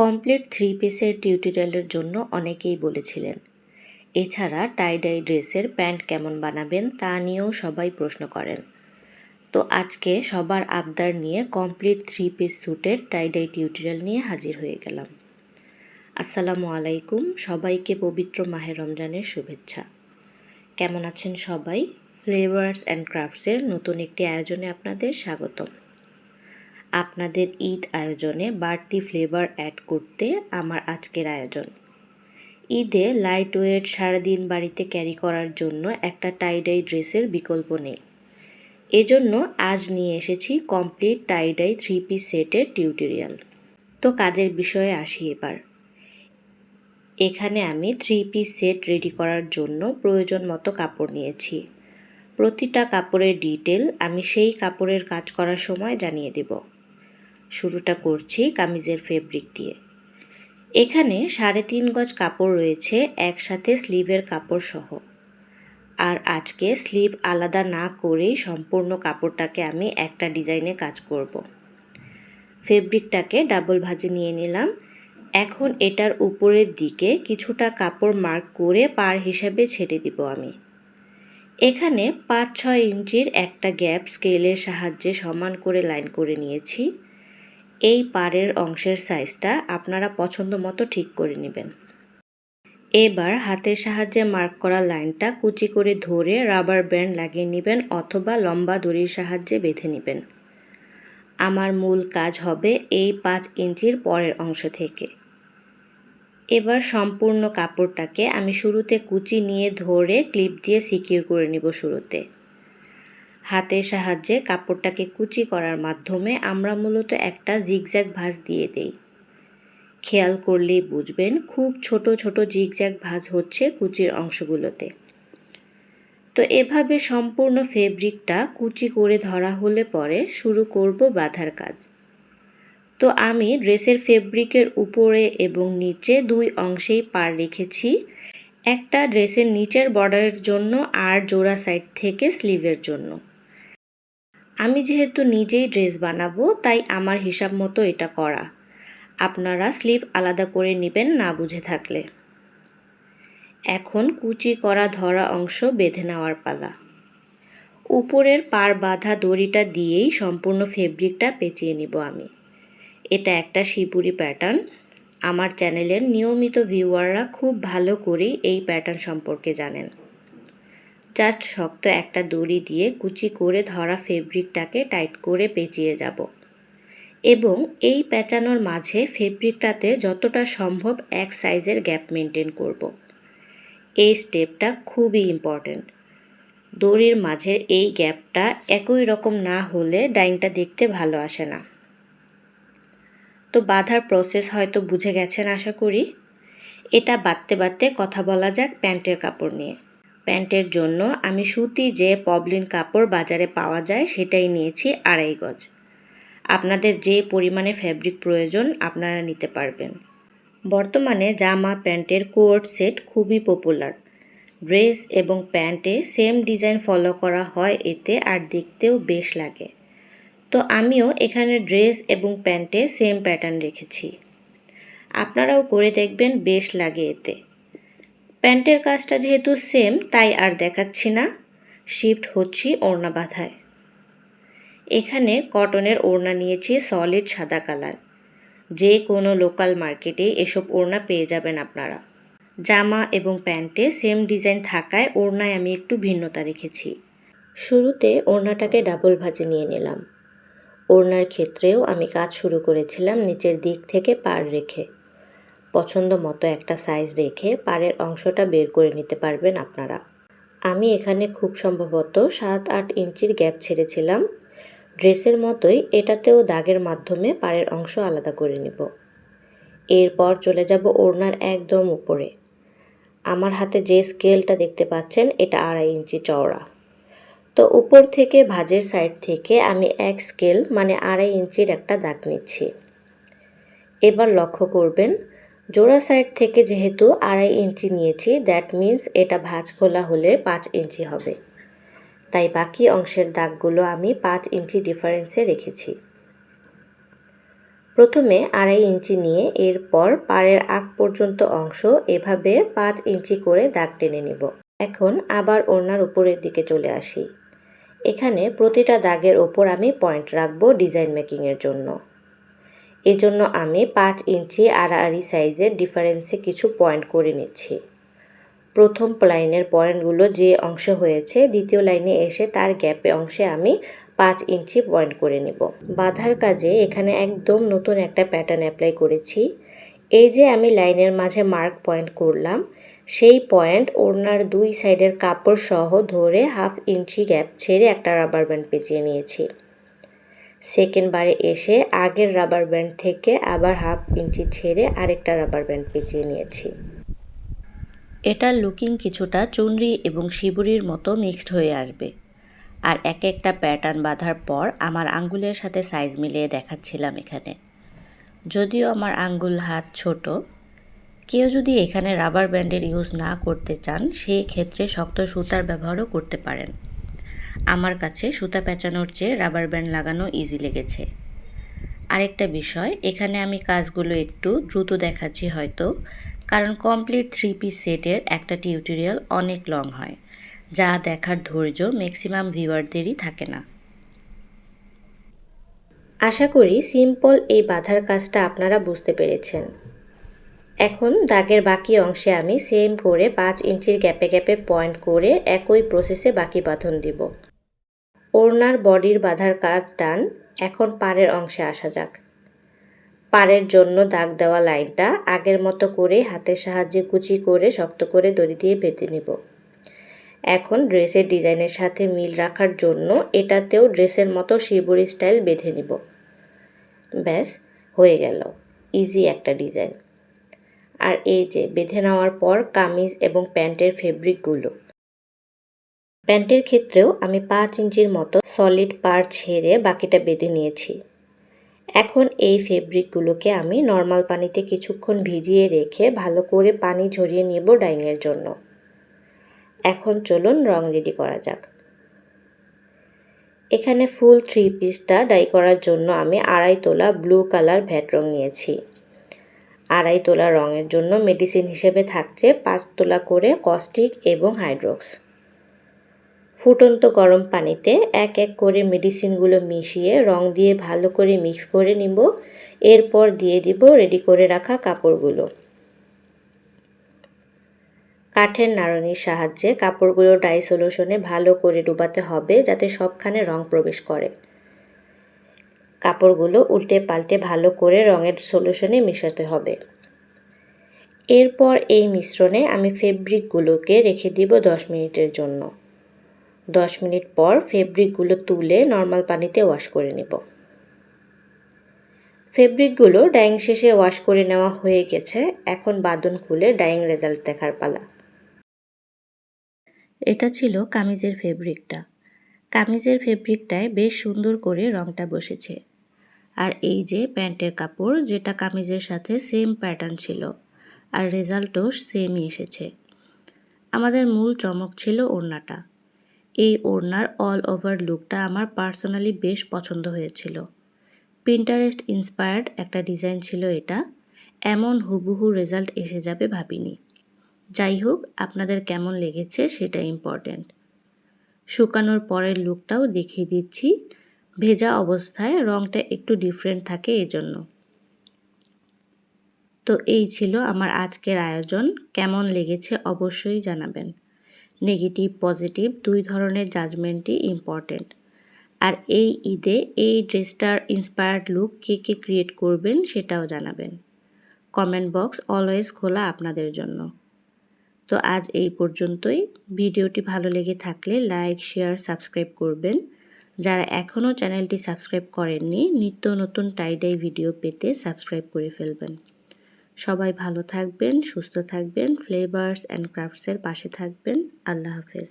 Complete three পিসের টিউটোরিয়ালের জন্য অনেকেই বলেছিলেন, এছাড়া টাই ডাই ড্রেসের প্যান্ট কেমন বানাবেন তা নিয়েও সবাই প্রশ্ন করেন। তো আজকে সবার আবদার নিয়ে কমপ্লিট থ্রি পিস স্যুটের টাই ডাই টিউটোরিয়াল নিয়ে হাজির হয়ে গেলাম। আসসালামু আলাইকুম, সবাইকে পবিত্র মাহে রমজানের শুভেচ্ছা। কেমন আছেন সবাই? ফ্লেভার্স অ্যান্ড ক্রাফটসের নতুন একটি আয়োজনে আপনাদের স্বাগতম। আপনাদের ঈদ আয়োজনে বাড়তি ফ্লেভার অ্যাড করতে আমার আজকের আয়োজন। ঈদে লাইট ওয়েট সারাদিন বাড়িতে ক্যারি করার জন্য একটা টাইডাই ড্রেসের বিকল্প নেই। এজন্য আজ নিয়ে এসেছি complete tie dye three piece সেটের টিউটোরিয়াল তো কাজের বিষয়ে আসি এবার। এখানে আমি থ্রি পিস সেট রেডি করার জন্য প্রয়োজন মতো কাপড় নিয়েছি। প্রতিটা কাপড়ের ডিটেল আমি সেই কাপড়ের কাজ করার সময় জানিয়ে দেব। শুরুটা করছি কামিজের ফেব্রিক দিয়ে। এখানে সাড়ে তিন গজ কাপড় রয়েছে, একসাথে স্লিভের কাপড় সহ। আর আজকে স্লিভ আলাদা না করেই সম্পূর্ণ কাপড়টাকে আমি একটা ডিজাইনে কাজ করব। ফেব্রিকটাকে ডাবল ভাজি নিয়ে নিলাম। এখন এটার উপরের দিকে কিছুটা কাপড় মার্ক করে পার হিসাবে ছেড়ে দিব আমি। এখানে পাঁচ ছয় ইঞ্চির একটা গ্যাপ স্কেলের সাহায্যে সমান করে লাইন করে নিয়েছি। এই পাড়ের অংশের সাইজটা আপনারা পছন্দ মতো ঠিক করে নেবেন। এবার হাতের সাহায্যে মার্ক করা লাইনটা কুচি করে ধরে রাবার ব্যান্ড লাগিয়ে নেবেন অথবা লম্বা দড়ির সাহায্যে বেঁধে নেবেন। আমার মূল কাজ হবে এই পাঁচ ইঞ্চির পরের অংশ থেকে। এবার সম্পূর্ণ কাপড়টাকে আমি শুরুতে কুচি নিয়ে ধরে ক্লিপ দিয়ে সিকিউর করে নিব শুরুতে। হাতের সাহায্যে কাপড়টাকে কুচি করার মাধ্যমে আমরা মূলত একটা জিগজ্যাগ ভাঁজ দিয়ে দেই। খেয়াল করলেই বুঝবেন খুব ছোট ছোট জিগজ্যাগ ভাঁজ হচ্ছে কুচির অংশগুলোতে। তো এভাবে সম্পূর্ণ ফেব্রিকটা কুচি করে ধরা হলে পরে শুরু করব বাঁধার কাজ। তো আমি ড্রেসের ফেব্রিকের উপরে এবং নিচে দুই অংশেই পার রেখেছি। একটা ড্রেসের নিচের বর্ডারের জন্য আর জোড়া সাইড থেকে স্লিভের জন্য। আমি যেহেতু নিজেই ড্রেস বানাবো, তাই আমার হিসাব মতো এটা করা। আপনারা স্লিপ আলাদা করে নেবেন না বুঝে থাকলে। এখন কুচি করা ধরা অংশ বেঁধে নেওয়ার পালা। উপরের পার বাঁধা দড়িটা দিয়েই সম্পূর্ণ ফেব্রিকটা পেঁচিয়ে নিব আমি। এটা একটা শিপুরি প্যাটার্ন। আমার চ্যানেলের নিয়মিত ভিউয়াররা খুব ভালো করেই এই প্যাটার্ন সম্পর্কে জানেন। জাস্ট শক্ত একটা দড়ি দিয়ে কুচি করে ধরা ফেব্রিকটাকে টাইট করে পেঁচিয়ে যাব। এবং এই পেঁচানোর মাঝে ফেব্রিকটাতে যতটা সম্ভব এক সাইজের গ্যাপ মেনটেন করব। এই স্টেপটা খুবই ইম্পর্ট্যান্ট। দড়ির মাঝের এই গ্যাপটা একই রকম না হলে ডাইংটা দেখতে ভালো আসে না। তো বাঁধার প্রসেস হয়তো বুঝে গেছেন আশা করি? এটা বাঁধতে বাঁধতে কথা বলা যাক প্যান্টের কাপড় নিয়ে। প্যান্টের জন্য আমি সুতি যে পবলিন কাপড় বাজারে পাওয়া যায় সেটাই নিয়েছি আড়াই গজ। আপনাদের যে পরিমাণে ফ্যাব্রিক প্রয়োজন আপনারা নিতে পারবেন। বর্তমানে জামা প্যান্টের কোট সেট খুবই পপুলার। ড্রেস এবং প্যান্টে সেম ডিজাইন ফলো করা হয় এতে আর দেখতেও বেশ লাগে। তো আমিও এখানে ড্রেস এবং প্যান্টে সেম প্যাটার্ন রেখেছি। আপনারাও করে দেখবেন বেশ লাগে এতে। প্যান্টের কাজটা যেহেতু সেম, তাই আর দেখাচ্ছি না। শিফট হচ্ছি ওড়না বাঁধায়। এখানে কটনের ওড়না নিয়েছি সলিড সাদা কালার। যে কোনো লোকাল মার্কেটে এসব ওড়না পেয়ে যাবেন আপনারা। জামা এবং প্যান্টে সেম ডিজাইন থাকায় ওড়নায় আমি একটু ভিন্নতা রেখেছি। শুরুতে ওড়নাটাকে ডাবল ভাজে নিয়ে নিলাম। ওড়নার ক্ষেত্রেও আমি কাজ শুরু করেছিলাম নিচের দিক থেকে পার রেখে। পছন্দ মতো একটা সাইজ রেখে পাড়ের অংশটা বের করে নিতে পারবেন আপনারা। আমি এখানে খুব সম্ভবত সাত আট ইঞ্চির গ্যাপ ছেড়েছিলাম। ড্রেসের মতোই এটাতেও দাগের মাধ্যমে পাড়ের অংশ আলাদা করে নিব। এরপর চলে যাব ওড়নার একদম উপরে। আমার হাতে যে স্কেলটা দেখতে পাচ্ছেন, এটা আড়াই ইঞ্চি চওড়া। তো উপর থেকে ভাজের সাইড থেকে আমি এক স্কেল মানে আড়াই ইঞ্চির একটা দাগ নিচ্ছি। এবার লক্ষ্য করবেন জোড়া সাইড থেকে যেহেতু আড়াই ইঞ্চি নিয়েছি দ্যাট মিন্স এটা ভাঁজ খোলা হলে পাঁচ ইঞ্চি হবে। তাই বাকি অংশের দাগগুলো আমি পাঁচ ইঞ্চি ডিফারেন্সে রেখেছি। প্রথমে আড়াই ইঞ্চি নিয়ে এরপর পাড়ের আগ পর্যন্ত অংশ এভাবে পাঁচ ইঞ্চি করে দাগ টেনে নিব। এখন আবার ওড়নার উপরের দিকে চলে আসি। এখানে প্রতিটা দাগের ওপর আমি পয়েন্ট রাখব ডিজাইন মেকিংয়ের জন্য। এজন্য আমি পাঁচ ইঞ্চি আড়াআড়ি সাইজের ডিফারেন্সে কিছু পয়েন্ট করে নিচ্ছি। প্রথম লাইনের পয়েন্টগুলো যে অংশ হয়েছে, দ্বিতীয় লাইনে এসে তার গ্যাপে অংশে আমি পাঁচ ইঞ্চি পয়েন্ট করে নিব। বাঁধার কাজে এখানে একদম নতুন একটা প্যাটার্ন অ্যাপ্লাই করেছি। এই যে আমি লাইনের মাঝে মার্ক পয়েন্ট করলাম, সেই পয়েন্ট ওড়নার দুই সাইডের কাপড় সহ ধরে হাফ ইঞ্চি গ্যাপ ছেড়ে একটা রাবার ব্যান্ড পেঁচিয়ে নিয়েছি। সেকেন্ড বারে এসে আগের রাবার ব্যান্ড থেকে আবার হাফ ইঞ্চি ছেড়ে আরেকটা রাবার ব্যান্ড পেঁচিয়ে নিয়েছি। এটার লুকিং কিছুটা চুনরি এবং শিবুরির মতো মিক্সড হয়ে আসবে। আর এক একটা প্যাটার্ন বাঁধার পর আমার আঙ্গুলের সাথে সাইজ মিলিয়ে দেখাচ্ছিলাম এখানে। যদিও আমার আঙ্গুল হাত ছোট, কেউ যদি এখানে রাবার ব্যান্ডের ইউজ না করতে চান, সেই ক্ষেত্রে শক্ত সুতার ব্যবহারও করতে পারেন। আমার কাছে সুতা পেঁচানোর চেয়ে রাবার ব্যান্ড লাগানো ইজি লেগেছে। আরেকটা বিষয়, এখানে আমি কাজগুলো একটু দ্রুত দেখাচ্ছি হয়তো, কারণ কমপ্লিট থ্রি পিস সেটের একটা টিউটোরিয়াল অনেক লং হয়, যা দেখার ধৈর্য ম্যাক্সিমাম ভিউয়ারদেরই থাকে না। আশা করি সিম্পল এই বাঁধার কাজটা আপনারা বুঝতে পেরেছেন। এখন দাগের বাকি অংশে আমি সেম করে পাঁচ ইঞ্চির গ্যাপে গ্যাপে পয়েন্ট করে একই প্রসেসে বাকি বাঁধন দিব। ওড়নার বডির বাঁধার কাজ ডান, এখন পাড়ের অংশে আসা যাক। পাড়ের জন্য দাগ দেওয়া লাইনটা আগের মতো করে হাতের সাহায্যে কুচি করে শক্ত করে দড়ি দিয়ে বেঁধে নিব। এখন ড্রেসের ডিজাইনের সাথে মিল রাখার জন্য এটাতেও ড্রেসের মতো শিবুরি স্টাইল বেঁধে নিব। ব্যাস, হয়ে গেল। ইজি একটা ডিজাইন। আর এই যে, বেঁধে নেওয়ার পর কামিজ এবং প্যান্টের ফেব্রিকগুলো। প্যান্টের ক্ষেত্রেও আমি পাঁচ ইঞ্চির মতো সলিড পার ছেড়ে বাকিটা বেঁধে নিয়েছি। এখন এই ফেব্রিকগুলোকে আমি নর্মাল পানিতে কিছুক্ষণ ভিজিয়ে রেখে ভালো করে পানি ঝরিয়ে নেব ডাইংয়ের জন্য। এখন চলুন রং রেডি করা যাক। এখানে ফুল থ্রি পিসটা ডাই করার জন্য আমি আড়াই তোলা ব্লু কালার ভ্যাট রং নিয়েছি। আড়াই তোলা রঙের জন্য মেডিসিন হিসেবে থাকছে পাঁচ তোলা করে কস্টিক এবং হাইড্রোক্স ফুটন্ত গরম পানিতে এক এক করে মেডিসিনগুলো মিশিয়ে, রং দিয়ে ভালো করে মিক্স করে নিব। এরপর দিয়ে দিব রেডি করে রাখা কাপড়গুলো। কাঠের নাড়নির সাহায্যে কাপড়গুলো ডাই সলিউশনে ভালো করে ডুবাতে হবে যাতে সবখানে রং প্রবেশ করে। কাপড়গুলো উল্টে পাল্টে ভালো করে রঙের সলিউশনে মেশাতে হবে। এরপর এই মিশ্রণে আমি ফেব্রিকগুলোকে রেখে দিব দশ মিনিটের জন্য। দশ মিনিট পর ফেব্রিকগুলো তুলে নর্মাল পানিতে ওয়াশ করে নেব। ফেব্রিকগুলো ডাইং শেষে ওয়াশ করে নেওয়া হয়ে গেছে। এখন বাদন খুলে ডাইং রেজাল্ট দেখার পালা। এটা ছিল কামিজের ফেব্রিকটা। কামিজের ফেব্রিকটায় বেশ সুন্দর করে রংটা বসেছে। আর এই যে প্যান্টের কাপড়, যেটা কামিজের সাথে সেম প্যাটার্ন ছিল। আর রেজাল্টও সেমই এসেছে। আমাদের মূল চমক ছিল ওড়নাটা। এই ওড়নার অল ওভার লুকটা আমার পার্সোনালি বেশ পছন্দ হয়েছিল। পিন্টারেস্ট ইন্সপায়ার্ড একটা ডিজাইন ছিল এটা। এমন হুবহু রেজাল্ট এসে যাবে ভাবিনি। যাই হোক, আপনাদের কেমন লেগেছে সেটা ইম্পর্ট্যান্ট শুকানোর পরের লুকটাও দেখিয়ে দিচ্ছি। ভেজা অবস্থায় রঙটা একটু ডিফারেন্ট থাকে এজন্য। তো এই ছিল আমার আজকের আয়োজন। কেমন লেগেছে অবশ্যই জানাবেন। নেগেটিভ, পজিটিভ, দুই ধরনের জাজমেন্টই ইম্পর্টেন্ট আর এই ঈদে এই ড্রেসটার ইন্সপায়ার্ড লুক কে কে ক্রিয়েট করবেন সেটাও জানাবেন। কমেন্ট বক্স অলওয়েজ খোলা আপনাদের জন্য। তো আজ এই পর্যন্তই। ভিডিওটি ভালো লেগে থাকলে লাইক শেয়ার সাবস্ক্রাইব করবেন। যারা এখনও চ্যানেলটি সাবস্ক্রাইব করেননি, নিত্য নতুন টাইডাই ভিডিও পেতে সাবস্ক্রাইব করে ফেলবেন। সবাই ভালো থাকবেন সুস্থ থাকবেন ফ্লেভার্স অ্যান্ড ক্রাফটসের পাশে থাকবেন। আল্লাহ হাফেজ।